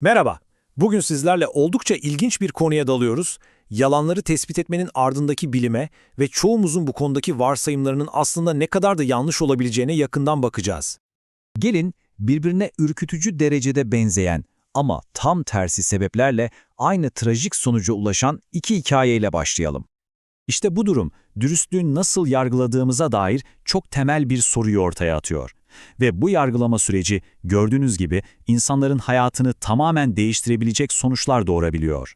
Merhaba. Bugün sizlerle oldukça ilginç bir konuya dalıyoruz. Yalanları tespit etmenin ardındaki bilime ve çoğumuzun bu konudaki varsayımlarının aslında ne kadar da yanlış olabileceğine yakından bakacağız. Gelin birbirine ürkütücü derecede benzeyen ama tam tersi sebeplerle aynı trajik sonuca ulaşan iki hikayeyle başlayalım. İşte bu durum, dürüstlüğün nasıl yargıladığımıza dair çok temel bir soruyu ortaya atıyor. Ve bu yargılama süreci gördüğünüz gibi insanların hayatını tamamen değiştirebilecek sonuçlar doğurabiliyor.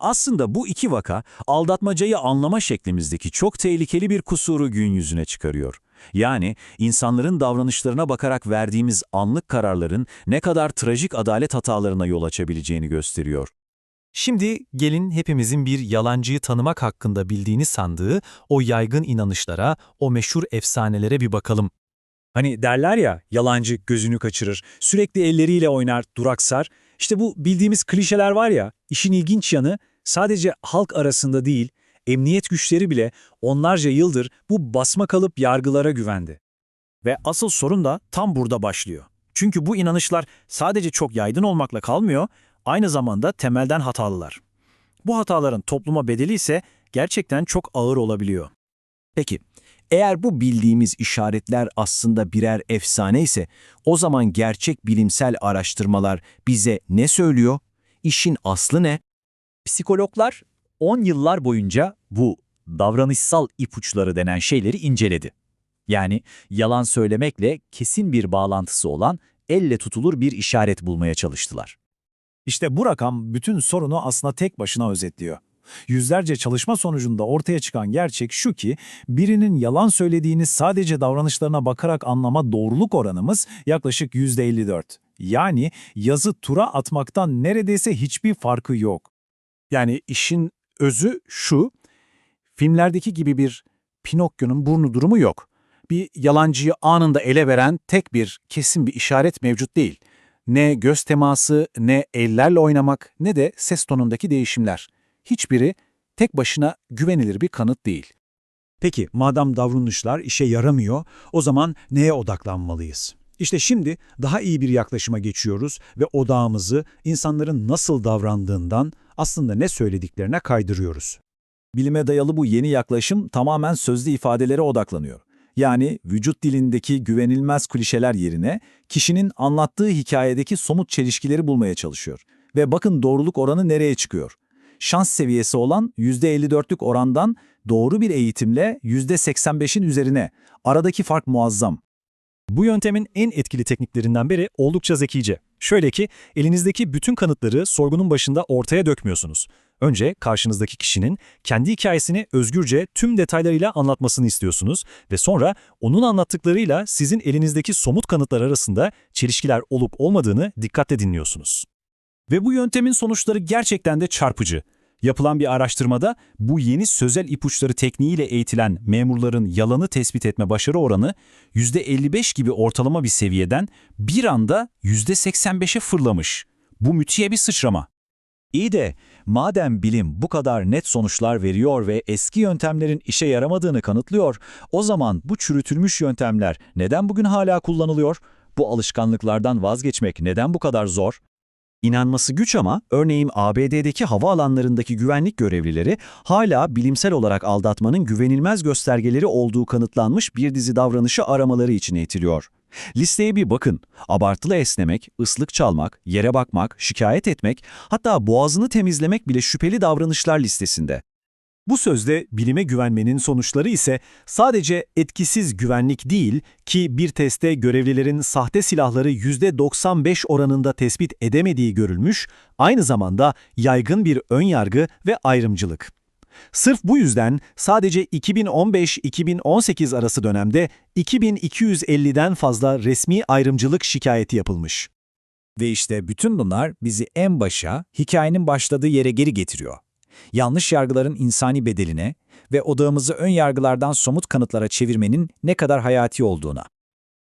Aslında bu iki vaka aldatmacayı anlama şeklimizdeki çok tehlikeli bir kusuru gün yüzüne çıkarıyor. Yani insanların davranışlarına bakarak verdiğimiz anlık kararların ne kadar trajik adalet hatalarına yol açabileceğini gösteriyor. Şimdi gelin hepimizin bir yalancıyı tanımak hakkında bildiğini sandığı o yaygın inanışlara, o meşhur efsanelere bir bakalım. Hani derler ya yalancı gözünü kaçırır, sürekli elleriyle oynar, duraksar. İşte bu bildiğimiz klişeler var ya, işin ilginç yanı sadece halk arasında değil, emniyet güçleri bile onlarca yıldır bu basma kalıp yargılara güvendi. Ve asıl sorun da tam burada başlıyor. Çünkü bu inanışlar sadece çok yaygın olmakla kalmıyor, aynı zamanda temelden hatalılar. Bu hataların topluma bedeli ise gerçekten çok ağır olabiliyor. Peki, eğer bu bildiğimiz işaretler aslında birer efsane ise o zaman gerçek bilimsel araştırmalar bize ne söylüyor? İşin aslı ne? Psikologlar 10 yıllar boyunca bu davranışsal ipuçları denen şeyleri inceledi. Yani yalan söylemekle kesin bir bağlantısı olan elle tutulur bir işaret bulmaya çalıştılar. İşte bu rakam bütün sorunu aslında tek başına özetliyor. Yüzlerce çalışma sonucunda ortaya çıkan gerçek şu ki, birinin yalan söylediğini sadece davranışlarına bakarak anlama doğruluk oranımız yaklaşık %54. Yani yazı tura atmaktan neredeyse hiçbir farkı yok. Yani işin özü şu, filmlerdeki gibi bir Pinokyo'nun burnu durumu yok. Bir yalancıyı anında ele veren tek bir kesin bir işaret mevcut değil. Ne göz teması, ne ellerle oynamak, ne de ses tonundaki değişimler. Hiçbiri tek başına güvenilir bir kanıt değil. Peki madem davranışlar işe yaramıyor, o zaman neye odaklanmalıyız? İşte şimdi daha iyi bir yaklaşıma geçiyoruz ve odağımızı insanların nasıl davrandığından aslında ne söylediklerine kaydırıyoruz. Bilime dayalı bu yeni yaklaşım tamamen sözlü ifadelere odaklanıyor. Yani vücut dilindeki güvenilmez klişeler yerine kişinin anlattığı hikayedeki somut çelişkileri bulmaya çalışıyor. Ve bakın doğruluk oranı nereye çıkıyor? Şans seviyesi olan %54'lük orandan doğru bir eğitimle %85'in üzerine. Aradaki fark muazzam. Bu yöntemin en etkili tekniklerinden biri oldukça zekice. Şöyle ki, elinizdeki bütün kanıtları sorgunun başında ortaya dökmüyorsunuz. Önce karşınızdaki kişinin kendi hikayesini özgürce tüm detaylarıyla anlatmasını istiyorsunuz ve sonra onun anlattıklarıyla sizin elinizdeki somut kanıtlar arasında çelişkiler olup olmadığını dikkatle dinliyorsunuz. Ve bu yöntemin sonuçları gerçekten de çarpıcı. Yapılan bir araştırmada bu yeni sözel ipuçları tekniğiyle eğitilen memurların yalanı tespit etme başarı oranı %55 gibi ortalama bir seviyeden bir anda %85'e fırlamış. Bu müthiş bir sıçrama. İyi de madem bilim bu kadar net sonuçlar veriyor ve eski yöntemlerin işe yaramadığını kanıtlıyor, o zaman bu çürütülmüş yöntemler neden bugün hala kullanılıyor? Bu alışkanlıklardan vazgeçmek neden bu kadar zor? İnanması güç ama örneğin ABD'deki havaalanlarındaki güvenlik görevlileri hala bilimsel olarak aldatmanın güvenilmez göstergeleri olduğu kanıtlanmış bir dizi davranışı aramaları için eğitiliyor. Listeye bir bakın. Abartılı esnemek, ıslık çalmak, yere bakmak, şikayet etmek, hatta boğazını temizlemek bile şüpheli davranışlar listesinde. Bu sözde bilime güvenmenin sonuçları ise sadece etkisiz güvenlik değil ki bir testte görevlilerin sahte silahları %95 oranında tespit edemediği görülmüş, aynı zamanda yaygın bir ön yargı ve ayrımcılık. Sırf bu yüzden sadece 2015-2018 arası dönemde 2250'den fazla resmi ayrımcılık şikayeti yapılmış. Ve işte bütün bunlar bizi en başa, hikayenin başladığı yere geri getiriyor. Yanlış yargıların insani bedeline ve odağımızı ön yargılardan somut kanıtlara çevirmenin ne kadar hayati olduğuna.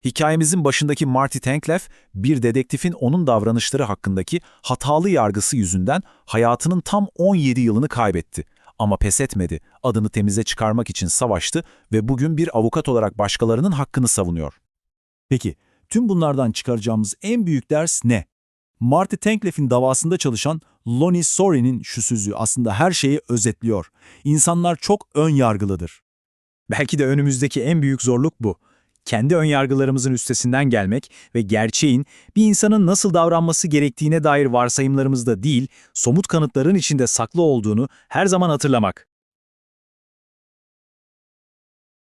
Hikayemizin başındaki Marty Tankleff, bir dedektifin onun davranışları hakkındaki hatalı yargısı yüzünden hayatının tam 17 yılını kaybetti. Ama pes etmedi, adını temize çıkarmak için savaştı ve bugün bir avukat olarak başkalarının hakkını savunuyor. Peki, tüm bunlardan çıkaracağımız en büyük ders ne? Marty Tankleff'in davasında çalışan Lonnie Sorin'in şu sözü aslında her şeyi özetliyor. İnsanlar çok ön yargılıdır. Belki de önümüzdeki en büyük zorluk bu. Kendi önyargılarımızın üstesinden gelmek ve gerçeğin bir insanın nasıl davranması gerektiğine dair varsayımlarımızda değil, somut kanıtların içinde saklı olduğunu her zaman hatırlamak.